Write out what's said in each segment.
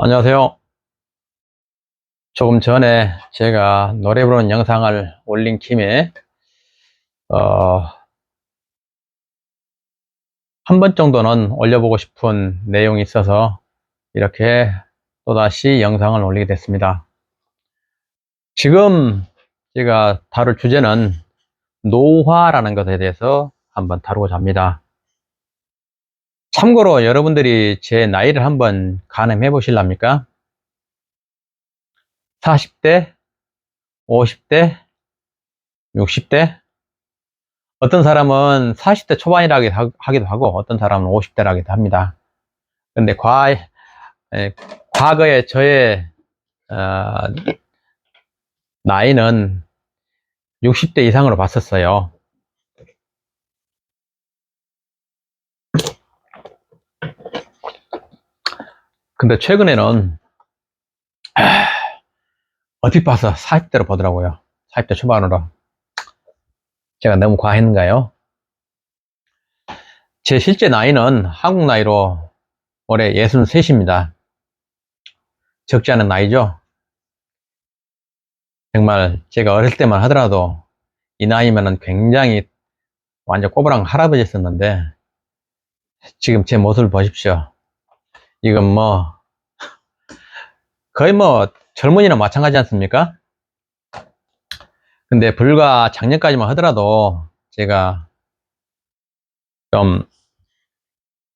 안녕하세요. 조금 전에 제가 노래 부르는 영상을 올린 김에, 어, 한 번 정도는 올려보고 싶은 내용이 있어서 이렇게 또다시 영상을 올리게 됐습니다. 지금 제가 다룰 주제는 노화라는 것에 대해서 한번 다루고자 합니다. 참고로 여러분들이 제 나이를 한번 가늠해 보실랍니까? 40대, 50대, 60대? 어떤 사람은 40대 초반이라고 하기도 하고, 어떤 사람은 50대라기도 합니다. 근데 과, 에, 과거에 저의, 어, 나이는 60대 이상으로 봤었어요. 근데 최근에는 아, 어디 봐서 40대로 보더라고요. 40대 초반으로. 제가 너무 과했는가요? 제 실제 나이는 한국 나이로 올해 63입니다. 적지 않은 나이죠? 정말 제가 어릴 때만 하더라도 이 나이면은 굉장히 완전 꼬부랑 할아버지였었는데 지금 제 모습을 보십시오. 이건 뭐, 거의 뭐, 젊은이나 마찬가지 않습니까? 근데 불과 작년까지만 하더라도 제가 좀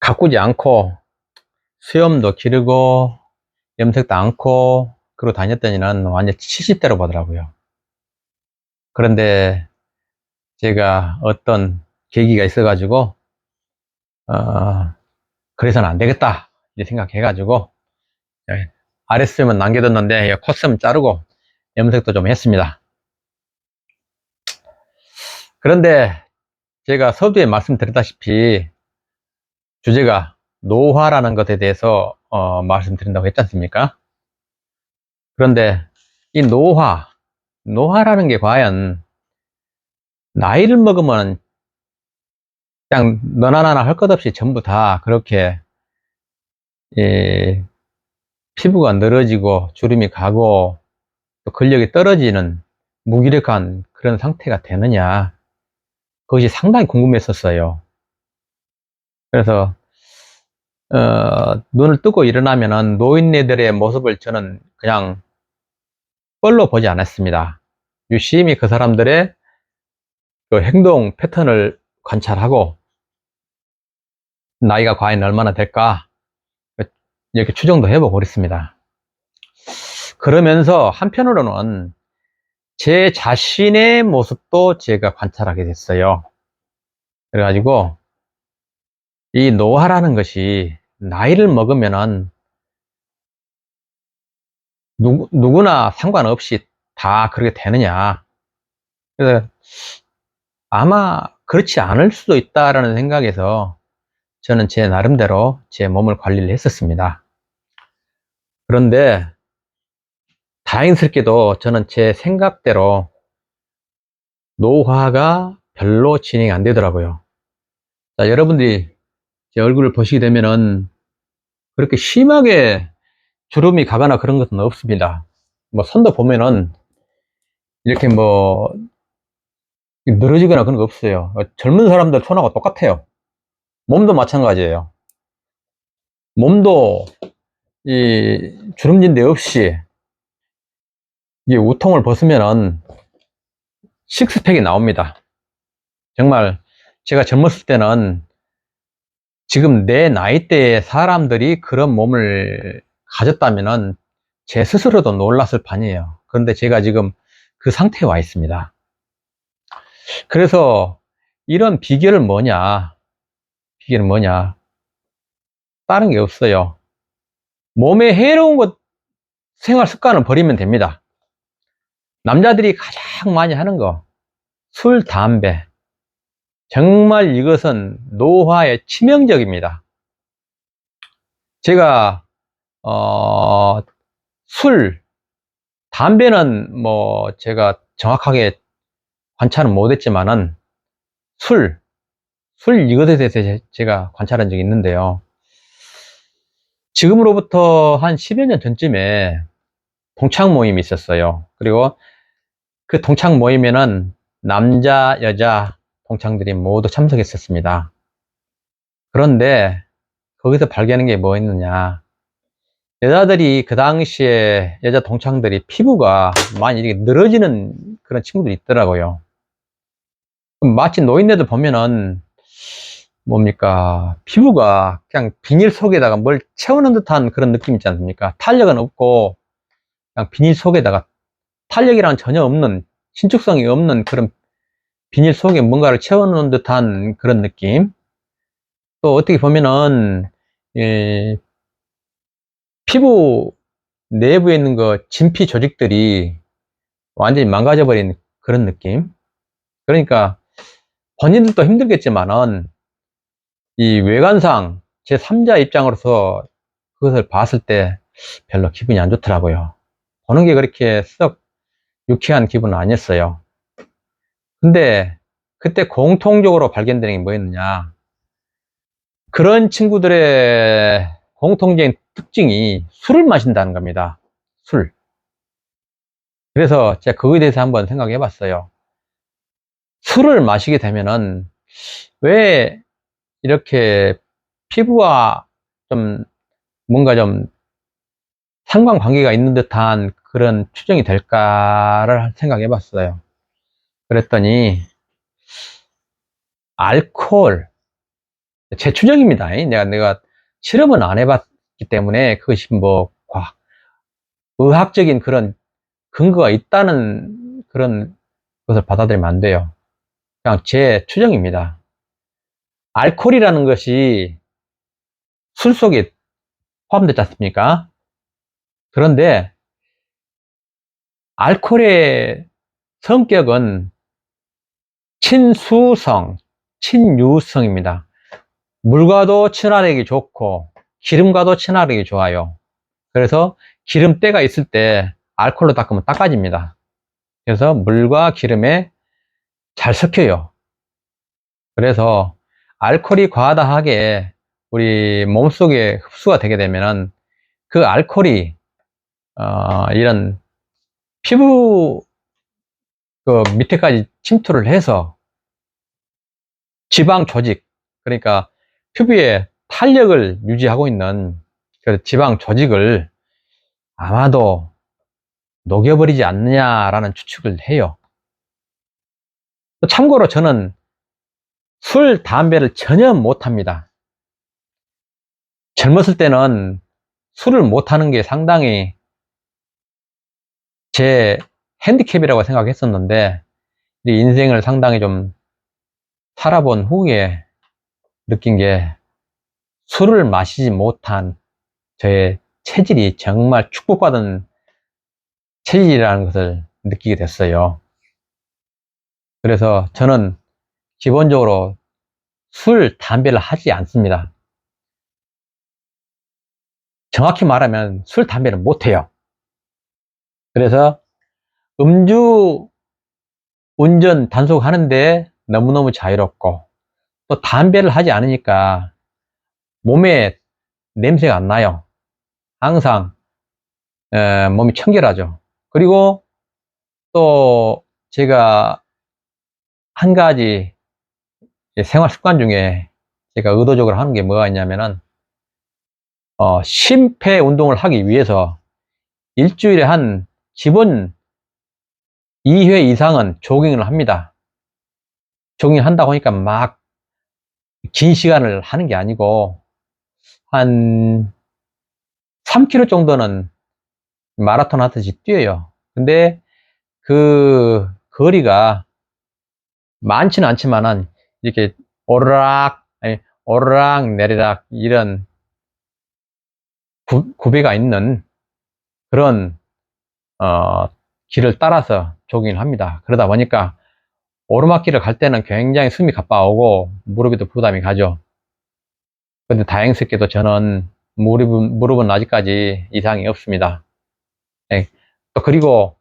가꾸지 않고 수염도 기르고 염색도 않고 그러고 다녔더니는 완전 70대로 보더라고요. 그런데 제가 어떤 계기가 있어가지고, 어, 그래서는 안 되겠다. 이제 생각해가지고 아랫수염은 남겨뒀는데 콧수염 자르고 염색도 좀 했습니다. 그런데 제가 서두에 말씀드렸다시피 주제가 노화라는 것에 대해서 어, 말씀드린다고 했지 않습니까? 그런데 이 노화, 노화라는 게 과연 나이를 먹으면 그냥 너나 나나 할 것 없이 전부 다 그렇게 예, 피부가 늘어지고 주름이 가고 또 근력이 떨어지는 무기력한 그런 상태가 되느냐 그것이 상당히 궁금했었어요. 그래서 어, 눈을 뜨고 일어나면은 노인네들의 모습을 저는 그냥 뻘로 보지 않았습니다. 유심히 그 사람들의 그 행동 패턴을 관찰하고 나이가 과연 얼마나 될까 이렇게 추정도 해보고 그랬습니다. 그러면서 한편으로는 제 자신의 모습도 제가 관찰하게 됐어요. 그래가지고 이 노화라는 것이 나이를 먹으면은 누구, 누구나 상관없이 다 그렇게 되느냐. 그래서 아마 그렇지 않을 수도 있다라는 생각에서 저는 제 나름대로 제 몸을 관리를 했었습니다. 그런데 다행스럽게도 저는 제 생각대로 노화가 별로 진행이 안 되더라고요. 자, 여러분들이 제 얼굴을 보시게 되면은 그렇게 심하게 주름이 가거나 그런 것은 없습니다. 뭐 손도 보면은 이렇게 뭐 늘어지거나 그런 거 없어요. 젊은 사람들 손하고 똑같아요. 몸도 마찬가지예요. 몸도 이 주름진 데 없이 이 우통을 벗으면은 식스팩이 나옵니다. 정말 제가 젊었을 때는 지금 내 나이대의 사람들이 그런 몸을 가졌다면은 제 스스로도 놀랐을 판이에요. 그런데 제가 지금 그 상태에 와 있습니다. 그래서 이런 비결은 뭐냐? 비결은 뭐냐? 다른 게 없어요. 몸에 해로운 것, 생활 습관을 버리면 됩니다. 남자들이 가장 많이 하는 거, 술, 담배. 정말 이것은 노화에 치명적입니다. 제가, 어, 술, 담배는 뭐 제가 정확하게 관찰은 못했지만은 술, 술 이것에 대해서 제가 관찰한 적이 있는데요. 지금으로부터 한 10여 년 전쯤에 동창 모임이 있었어요. 그리고 그 동창 모임에는 남자, 여자 동창들이 모두 참석했었습니다. 그런데 거기서 발견한 게 뭐였느냐. 여자들이 그 당시에 여자 동창들이 피부가 많이 이렇게 늘어지는 그런 친구들이 있더라고요. 마치 노인네들 보면은 뭡니까 피부가 그냥 비닐 속에다가 뭘 채우는 듯한 그런 느낌 있지 않습니까? 탄력은 없고 그냥 비닐 속에다가 탄력이랑 전혀 없는 신축성이 없는 그런 비닐 속에 뭔가를 채워놓은 듯한 그런 느낌. 또 어떻게 보면은 예, 피부 내부에 있는 그 진피 조직들이 완전히 망가져 버린 그런 느낌. 그러니까 본인들도 힘들겠지만은 이 외관상 제 3자 입장으로서 그것을 봤을 때 별로 기분이 안 좋더라고요. 보는 게 그렇게 썩 유쾌한 기분은 아니었어요. 근데 그때 공통적으로 발견되는 게 뭐였느냐. 그런 친구들의 공통적인 특징이 술을 마신다는 겁니다. 술. 그래서 제가 그거에 대해서 한번 생각해 봤어요. 술을 마시게 되면은 왜 이렇게 피부와 좀 뭔가 좀 상관관계가 있는 듯한 그런 추정이 될까를 생각해 봤어요. 그랬더니 알코올 제 추정입니다. 내가 내가 실험은 안 해봤기 때문에 그것이 뭐 과학, 의학적인 그런 근거가 있다는 그런 것을 받아들이면 안 돼요. 그냥 제 추정입니다. 알코올이라는 것이 술 속에 포함되지 않습니까? 그런데 알코올의 성격은 친수성, 친유성입니다. 물과도 친화력이 좋고 기름과도 친화력이 좋아요. 그래서 기름때가 있을 때 알코올로 닦으면 닦아집니다. 그래서 물과 기름에 잘 섞여요. 그래서 알코올이 과다하게 우리 몸속에 흡수가 되게 되면은 그 알코올이 어, 이런 피부 그 밑에까지 침투를 해서 지방 조직 그러니까 피부에 탄력을 유지하고 있는 그 지방 조직을 아마도 녹여버리지 않느냐라는 추측을 해요. 참고로 저는 술, 담배를 전혀 못합니다. 젊었을 때는 술을 못하는 게 상당히 제 핸디캡이라고 생각했었는데 인생을 상당히 좀 살아본 후에 느낀 게 술을 마시지 못한 저의 체질이 정말 축복받은 체질이라는 것을 느끼게 됐어요. 그래서 저는 기본적으로 술, 담배를 하지 않습니다. 정확히 말하면 술, 담배는 못해요. 그래서 음주 운전 단속하는데 너무너무 자유롭고 또 담배를 하지 않으니까 몸에 냄새가 안 나요. 항상 에, 몸이 청결하죠. 그리고 또 제가 한 가지 생활 습관 중에 제가 의도적으로 하는 게 뭐가 있냐면은 어, 심폐 운동을 하기 위해서 일주일에 한 기본 2회 이상은 조깅을 합니다. 조깅 한다고 하니까 막 긴 시간을 하는 게 아니고 한 3km 정도는 마라톤 하듯이 뛰어요. 근데 그 거리가 많지는 않지만은 이렇게 오르락, 아니, 오르락 내리락 이런 구, 구배가 있는 그런 어, 길을 따라서 조깅을 합니다. 그러다 보니까 오르막길을 갈 때는 굉장히 숨이 가빠오고 무릎에도 부담이 가죠. 근데 다행스럽게도 저는 무릎은, 무릎은 아직까지 이상이 없습니다. 네. 또 그리고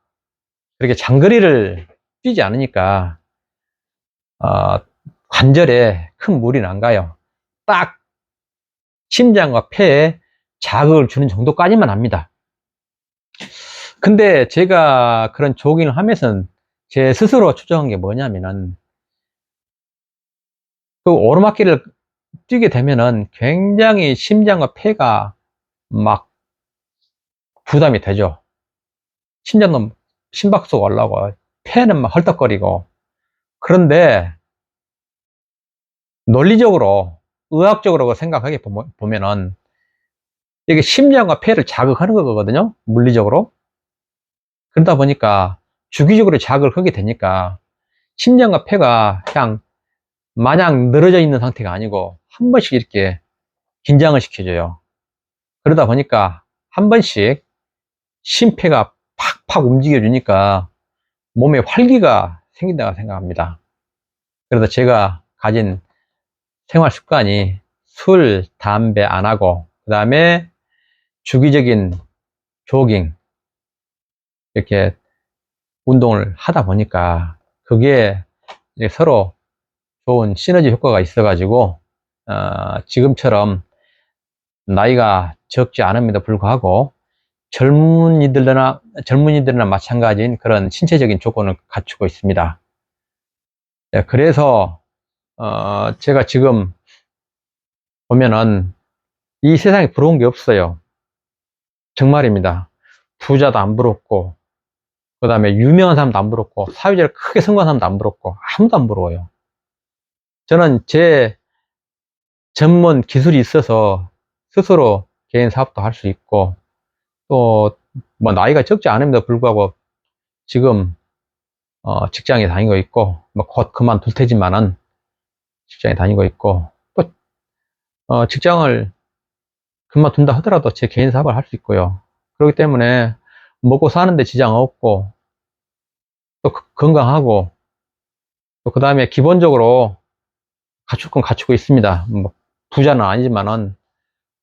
그렇게 장거리를 뛰지 않으니까 어, 관절에 큰 무리는 안 가요. 딱 심장과 폐에 자극을 주는 정도까지만 합니다. 근데 제가 그런 조깅을 하면서 제 스스로 추정한 게 뭐냐면은 그 오르막길을 뛰게 되면은 굉장히 심장과 폐가 막 부담이 되죠. 심장은 심박수가 올라가고 폐는 막 헐떡거리고 그런데 논리적으로 의학적으로 생각하게 보면- 보면은 이게 심장과 폐를 자극하는 거거든요. 물리적으로. 그러다 보니까 주기적으로 자극을 하게 되니까 심장과 폐가 그냥 마냥 늘어져 있는 상태가 아니고 한 번씩 이렇게 긴장을 시켜줘요. 그러다 보니까 한 번씩 심폐가 팍팍 움직여주니까 몸에 활기가 생긴다고 생각합니다. 그래서 제가 가진 생활 습관이 술, 담배 안 하고, 그 다음에 주기적인 조깅, 이렇게 운동을 하다 보니까 그게 서로 좋은 시너지 효과가 있어가지고, 어, 지금처럼 나이가 적지 않음에도 불구하고 젊은이들이나, 젊은이들이나 마찬가지인 그런 신체적인 조건을 갖추고 있습니다. 예, 그래서, 어, 제가 지금 보면은 이 세상에 부러운 게 없어요. 정말입니다. 부자도 안 부럽고, 그 다음에 유명한 사람도 안 부럽고, 사회적으로 크게 성공한 사람도 안 부럽고, 아무도 안 부러워요. 저는 제 전문 기술이 있어서 스스로 개인 사업도 할 수 있고, 또, 뭐, 나이가 적지 않음에도 불구하고 지금, 어, 직장에 다니고 있고, 뭐, 곧 그만둘 테지만은 직장에 다니고 있고, 또, 어, 직장을 그만둔다 하더라도 제 개인 사업을 할 수 있고요. 그렇기 때문에 먹고 사는데 지장 없고, 또 그- 건강하고, 또 그 다음에 기본적으로 갖출 건 갖추고 있습니다. 뭐, 부자는 아니지만은,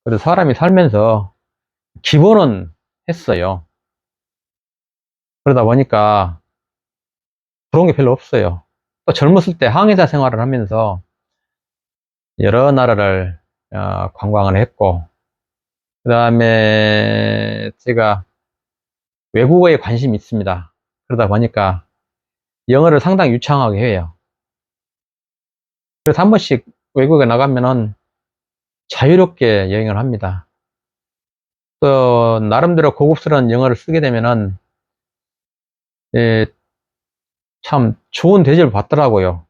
그래도 사람이 살면서 기본은 했어요. 그러다 보니까 그런 게 별로 없어요. 또 젊었을 때 항해사 생활을 하면서 여러 나라를 어, 관광을 했고, 그 다음에 제가 외국어에 관심이 있습니다. 그러다 보니까 영어를 상당히 유창하게 해요. 그래서 한 번씩 외국에 나가면은 자유롭게 여행을 합니다. 또 나름대로 고급스러운 영어를 쓰게 되면은 예, 참 좋은 대접을 받더라고요.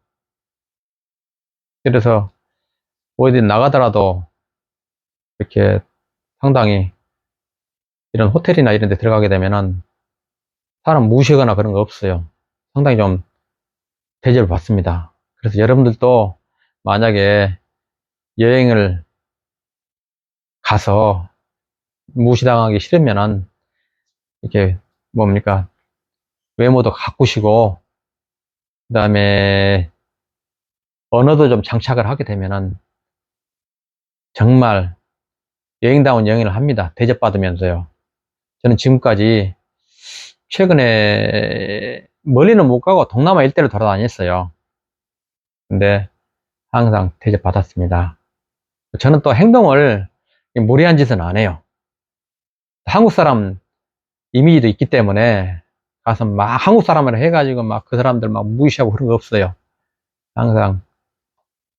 그래서 어디 나가더라도 이렇게 상당히 이런 호텔이나 이런 데 들어가게 되면은 사람 무시하거나 그런 거 없어요. 상당히 좀 대접을 받습니다. 그래서 여러분들도 만약에 여행을 가서 무시당하기 싫으면은 이렇게 뭡니까 외모도 가꾸시고 그 다음에 언어도 좀 장착을 하게 되면은 정말 여행다운 여행을 합니다. 대접받으면서요. 저는 지금까지 최근에 멀리는 못 가고 동남아 일대를 돌아다녔어요. 근데 항상 대접받았습니다. 저는 또 행동을 무리한 짓은 안 해요. 한국 사람 이미지도 있기 때문에 가서 막 한국 사람을 해가지고 막 그 사람들 막 무시하고 그런 거 없어요. 항상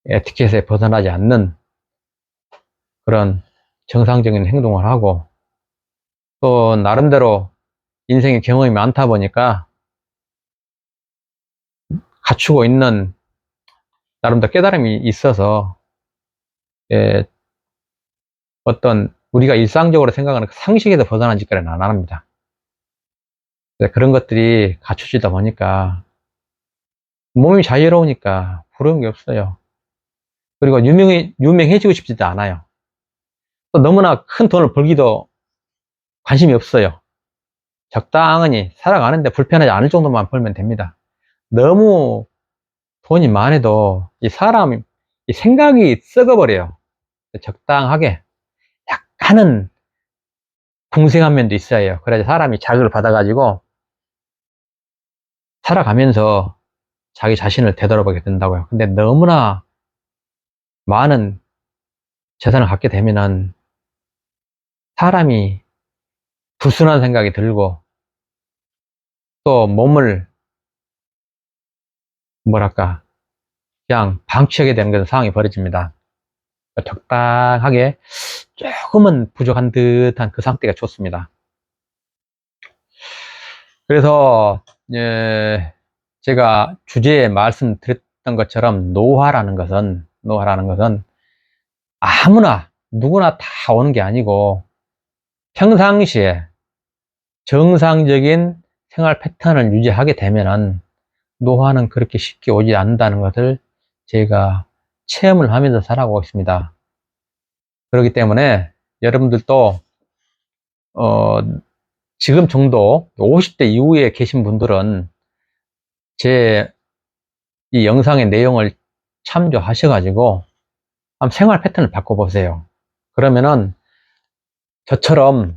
에티켓에 벗어나지 않는 그런 정상적인 행동을 하고 또 나름대로 인생의 경험이 많다 보니까 갖추고 있는 나름대로 깨달음이 있어서 예, 어떤 우리가 일상적으로 생각하는 그 상식에서 벗어난 짓거리는 안 합니다. 그런 것들이 갖춰지다 보니까 몸이 자유로우니까 부러운 게 없어요. 그리고 유명해, 유명해지고 싶지도 않아요. 또 너무나 큰 돈을 벌기도 관심이 없어요. 적당히 살아가는데 불편하지 않을 정도만 벌면 됩니다. 너무 돈이 많아도 이 사람, 이 생각이 썩어버려요. 적당하게 약간은 궁색한 면도 있어야 해요. 그래야 사람이 자극을 받아가지고 살아가면서 자기 자신을 되돌아보게 된다고요. 근데 너무나 많은 재산을 갖게 되면은 사람이 불순한 생각이 들고 또 몸을 뭐랄까 그냥 방치하게 되는 그런 상황이 벌어집니다. 적당하게 조금은 부족한 듯한 그 상태가 좋습니다. 그래서 예, 제가 주제에 말씀드렸던 것처럼 노화라는 것은 노화라는 것은 아무나 누구나 다 오는 게 아니고 평상시에 정상적인 생활 패턴을 유지하게 되면은 노화는 그렇게 쉽게 오지 않는다는 것을 제가 체험을 하면서 살아가고 있습니다. 그렇기 때문에 여러분들도 어, 지금 정도 50대 이후에 계신 분들은 제 이 영상의 내용을 참조하셔가지고 한번 생활 패턴을 바꿔보세요. 그러면은 저처럼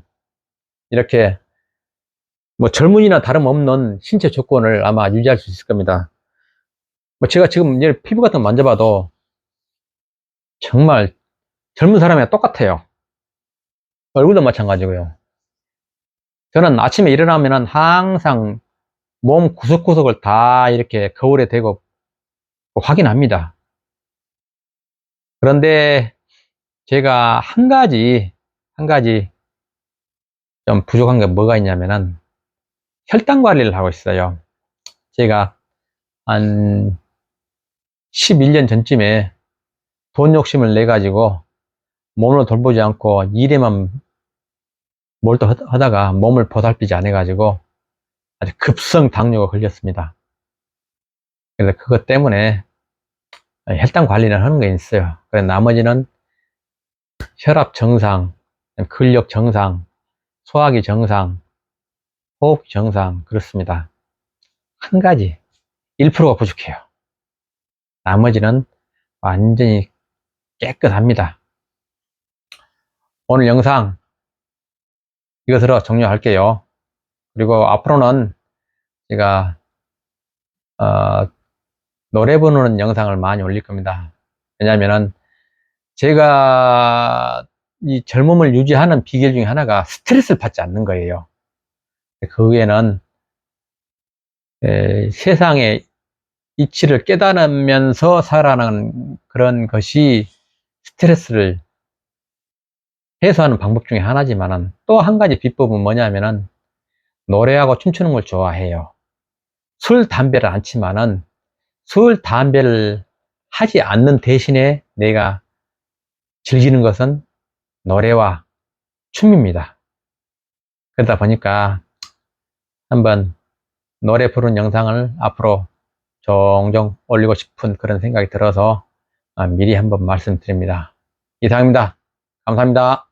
이렇게 뭐 젊은이나 다름없는 신체 조건을 아마 유지할 수 있을 겁니다. 뭐 제가 지금 얘 피부 같은 거 만져봐도 정말 젊은 사람이랑 똑같아요. 얼굴도 마찬가지고요. 저는 아침에 일어나면은 항상 몸 구석구석을 다 이렇게 거울에 대고 확인합니다. 그런데 제가 한 가지, 한 가지 좀 부족한 게 뭐가 있냐면은 혈당 관리를 하고 있어요. 제가 한 11년 전쯤에 돈 욕심을 내 가지고 몸을 돌보지 않고 일에만 몰두하다가 몸을 보살피지 않아 가지고 아주 급성 당뇨가 걸렸습니다. 그래서 그것 때문에 혈당 관리를 하는 게 있어요. 그래서 나머지는 혈압 정상, 근력 정상, 소화기 정상, 호흡 정상 그렇습니다. 한 가지 1%가 부족해요. 나머지는 완전히 깨끗합니다. 오늘 영상 이것으로 종료할게요. 그리고 앞으로는 제가 어, 노래 부르는 영상을 많이 올릴 겁니다. 왜냐하면 제가 이 젊음을 유지하는 비결 중에 하나가 스트레스를 받지 않는 거예요. 그 외에는 에, 세상의 이치를 깨달으면서 살아가는 그런 것이 스트레스를 해소하는 방법 중에 하나지만은 또 한 가지 비법은 뭐냐면은 노래하고 춤추는 걸 좋아해요. 술, 담배를 않지만은 술, 담배를 하지 않는 대신에 내가 즐기는 것은 노래와 춤입니다. 그러다 보니까 한번 노래 부른 영상을 앞으로 종종 올리고 싶은 그런 생각이 들어서 아, 미리 한번 말씀드립니다. 이상입니다. 감사합니다.